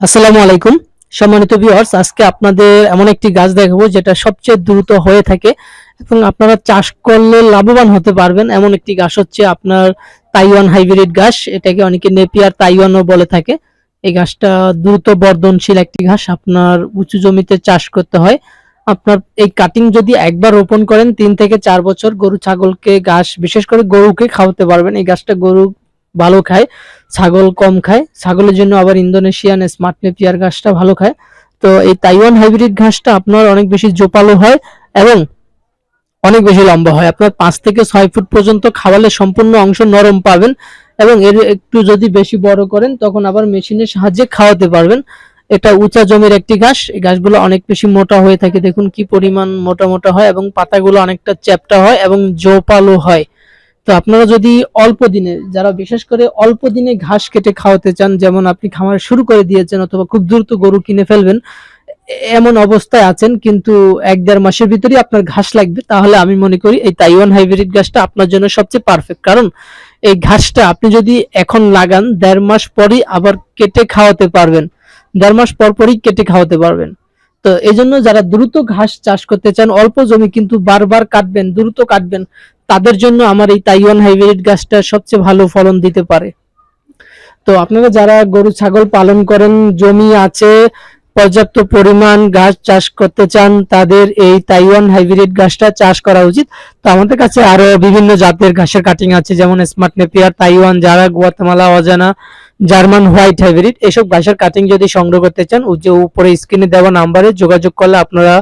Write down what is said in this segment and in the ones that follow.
আসসালামু আলাইকুম। সম্মানিত ভিউয়ার্স আজকে আপনাদের এমন একটি গাছ দেখাবো যেটা সবচেয়ে দ্রুত হয়ে থাকে এবং আপনারা চাষ করলে লাভবান হতে পারবেন। এমন একটি গাছ হচ্ছে আপনার তাইওয়ান হাইব্রিড গাছ। এটাকে অনেকে নেপিয়ার তাইওয়ানও বলে থাকে। এই গাছটা দ্রুত বর্ধনশীল একটি ঘাস আপনার উঁচু জমিতে চাষ করতে হয়। আপনার এই কাটিং যদি একবার রোপণ করেন, তিন থেকে চার বছর গরু, ছাগলকে ঘাস বিশেষ করে গরুকে খাওয়াতে পারবেন। এই গাছটা গরু ভালো খায়। ছাগল কম খায়। ছাগলের জন্য আবার ইন্দোনেশিয়ান স্মার্ট নেপিয়ার ঘাসটা ভালো খায়। তো এই তাইওয়ান হাইব্রিড ঘাসটা আপনার অনেক বেশি জোপালো হয় এবং অনেক বেশি লম্বা হয়। আপনার পাঁচ থেকে ছয় ফুট পর্যন্ত খাওয়ালে সম্পূর্ণ অংশ নরম পাবেন এবং এর একটু যদি বেশি বড় করেন, তখন আবার মেশিনের সাহায্যে খাওয়াতে পারবেন। এটা উঁচা জমির একটি ঘাস। এই ঘাসগুলো অনেক বেশি মোটা হয়ে থাকে। দেখুন কি পরিমাণ মোটা মোটা হয় এবং পাতাগুলো অনেকটা চ্যাপ্টা হয় এবং জোপালো হয়। তো আপনারা যদি অল্প দিনে, যারা বিশেষ করে অল্প দিনে ঘাস কেটে খাওয়াতে চান, যেমন আপনি খামার শুরু করে দিয়েছেন অথবা খুব দ্রুত গরু কিনে ফেলবেন, এমন অবস্থায় আছেন, কিন্তু এক দেড় মাসের ভিতরেই আপনার ঘাস লাগবে, তাহলে আমি মনে করি এই তাইওয়ান হাইব্রিড ঘাসটা আপনার জন্য সবচেয়ে পারফেক্ট কারণ এই ঘাসটা আপনি যদি এখন লাগান, দেড় মাস পরই আবার কেটে খাওয়াতে পারবেন, দেড় মাস পর পরই কেটে খাওয়াতে পারবেন। তো এই যারা দ্রুত ঘাস চাষ করতে চান, অল্প জমি কিন্তু বারবার কাটবেন, দ্রুত কাটবেন তাদের জন্য আমার এই তাইওয়ান হাইব্রিড গাছটা সবচেয়ে ভালো ফলন দিতে পারে। তো আপনারা যারা গরু, ছাগল পালন করেন, জমি আছে, পর্যাপ্ত পরিমাণ গাছ চাষ করতে চান, তাদের এই তাইওয়ান হাইব্রিড গাছটা চাষ করা উচিত। তো আমাদের কাছে আরও বিভিন্ন জাতের ঘাসের কাটিং আছে, যেমন স্মার্ট নেপিয়ার তাইওয়ান, যারা গুয়াতেমালা, অজানা, জার্মান হোয়াইট হাইব্রিড, এসব ঘাসের কাটিং যদি সংগ্রহ করতে চান উপরে স্ক্রিনে দেওয়া নাম্বারে যোগাযোগ করলে আপনারা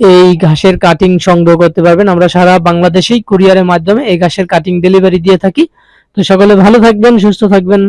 এই ঘাসের কাটিং সংগ্রহ করতে পারবেন। আমরা সারা বাংলাদেশেই কুরিয়ারের মাধ্যমে এই ঘাসের কাটিং ডেলিভারি দিয়ে থাকি। তো সকলে ভালো থাকবেন, সুস্থ থাকবেন।